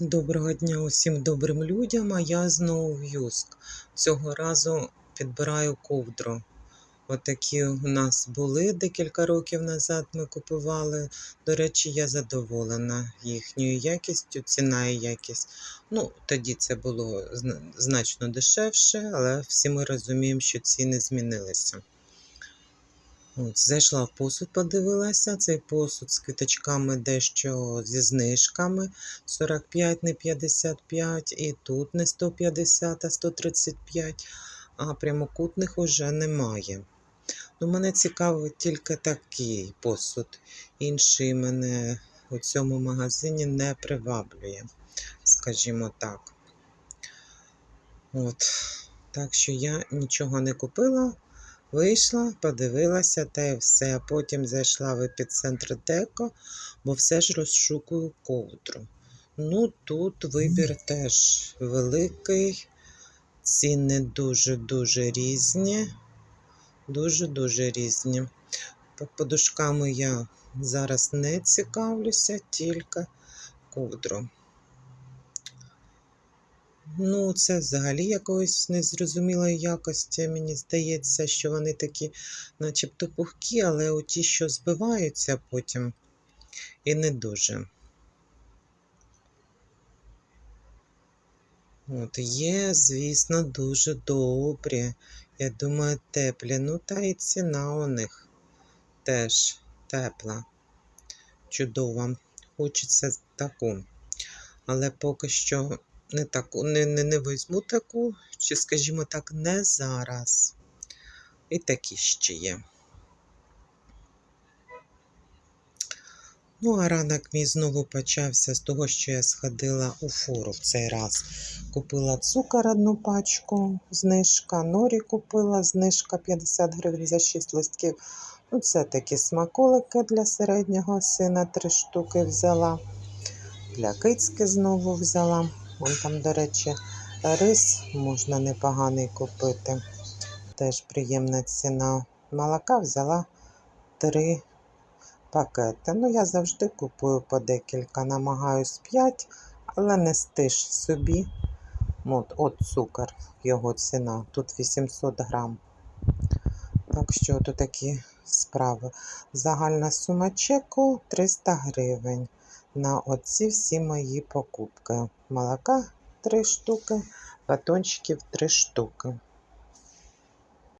Доброго дня усім добрим людям, а я знову в Юск. Цього разу підбираю ковдру. Отакі у нас були декілька років назад. Ми купували. До речі, я задоволена їхньою якістю, ціна і якість. Ну, тоді це було значно дешевше, але всі ми розуміємо, що ціни змінилися. От, зайшла в посуд, подивилася. Цей посуд з квіточками дещо зі знижками. 45, не 55, і тут не 150, а 135, а прямокутних уже немає. Ну, мене цікавить тільки такий посуд. Інший мене у цьому магазині не приваблює, скажімо так. От. Так що я нічого не купила, вийшла, подивилася та й все. Потім зайшла в епіцентр Деко, бо все ж розшукую ковдру. Ну, тут вибір теж великий, ціни дуже-дуже різні. Дуже-дуже різні. По подушками я зараз не цікавлюся, тільки ковдру. Ну, це взагалі якоїсь незрозумілої якості. Мені здається, що вони такі, начебто пухкі, але оті, що збиваються потім, і не дуже. От є, звісно, дуже добрі. Я думаю, теплі. Ну, та і ціна у них теж тепла. Чудова. Хочеться таку. Але поки що не таку, не, не, не візьму таку, чи, скажімо так, не зараз. І такі ще є. Ну, а ранок мій знову почався з того, що я сходила у фору в цей раз. Купила цукор одну пачку, знижка, норі купила, знижка 50 гривень за 6 листків. Ну, це такі смаколики для середнього сина, три штуки взяла. Для кицьки знову взяла. Вон там, до речі, рис можна непоганий купити. Теж приємна ціна. Молока взяла три пакети. Ну, я завжди купую по декілька, намагаюсь 5, але не стиш собі. От, от цукор, його ціна. Тут 800 грам. Так що тут такі справи. Загальна сума чеку 300 гривень. На оці всі мої покупки. Молока 3 штуки, батончиків 3 штуки.